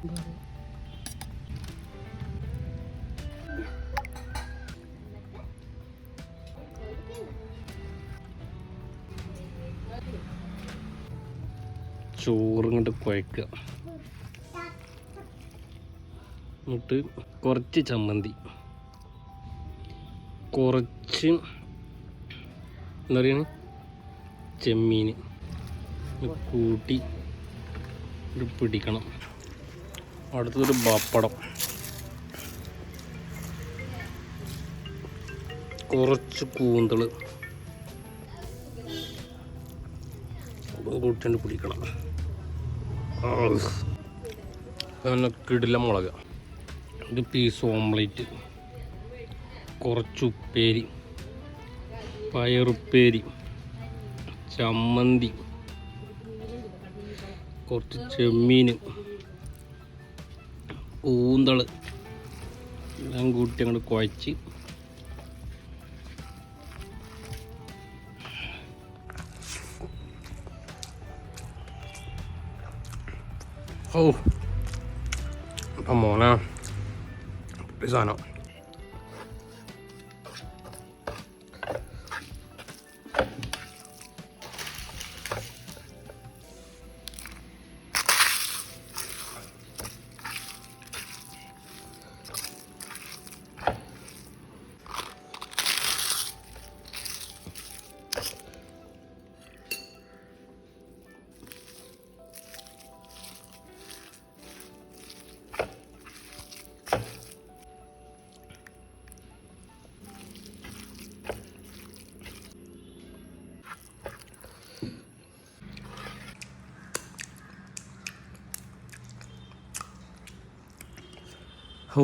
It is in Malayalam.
ചോറും കൊണ്ട് കുഴക്കുക. എന്നിട്ട് കുറച്ച് ചമ്മന്തി. കുറച്ച് എന്താ പറയുക ചെമ്മീൻ കൂട്ടി പിടിക്കണം. അടുത്തതൊരു പപ്പടം കുറച്ച് കൂന്തൾ കൂട്ടിട്ട് കുടിക്കണം. പിന്നെ കിടില മുളക്. ഒരു പീസ് ഓംലേറ്റ് കുറച്ച് ഉപ്പേരി. പയറുപ്പേരി. ചമ്മന്തി. കുറച്ച് ചെമ്മീൻ. കൂന്തൾ എല്ലാം കൂട്ടി അങ്ങോട്ട് കുഴച്ച്. ഓ അപ്പം മോനാ സാധനം. ഓ